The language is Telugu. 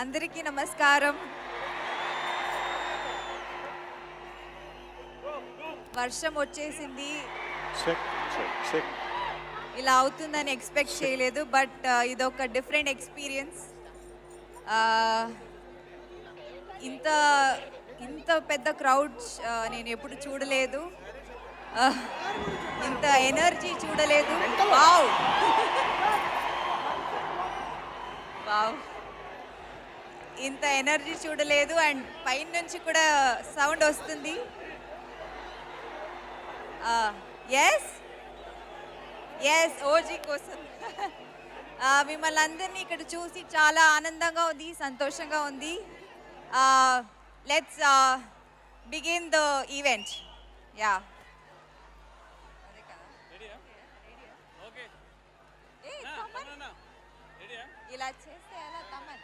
అందరికీ నమస్కారం. వర్షం వచ్చేసింది. ఇలా అవుతుందని ఎక్స్పెక్ట్ చేయలేదు బట్ ఇది ఒక డిఫరెంట్ ఎక్స్పీరియన్స్ ఇంత ఇంత పెద్ద క్రౌడ్ నేను ఎప్పుడు చూడలేదు. Uh, ఇంత ఎనర్జీ చూడలేదు. వావ్ వావ్ ఇంత ఎనర్జీ చూడలేదు అండ్ పైన నుంచి కూడా సౌండ్ వస్తుంది. ఎస్ ఎస్ ఓజీ కోసం. మిమ్మల్ని అందరినీ ఇక్కడ చూసి చాలా ఆనందంగా ఉంది సంతోషంగా ఉంది. Let's begin the event yeah ఇలా చేస్తే ఎలా తమన్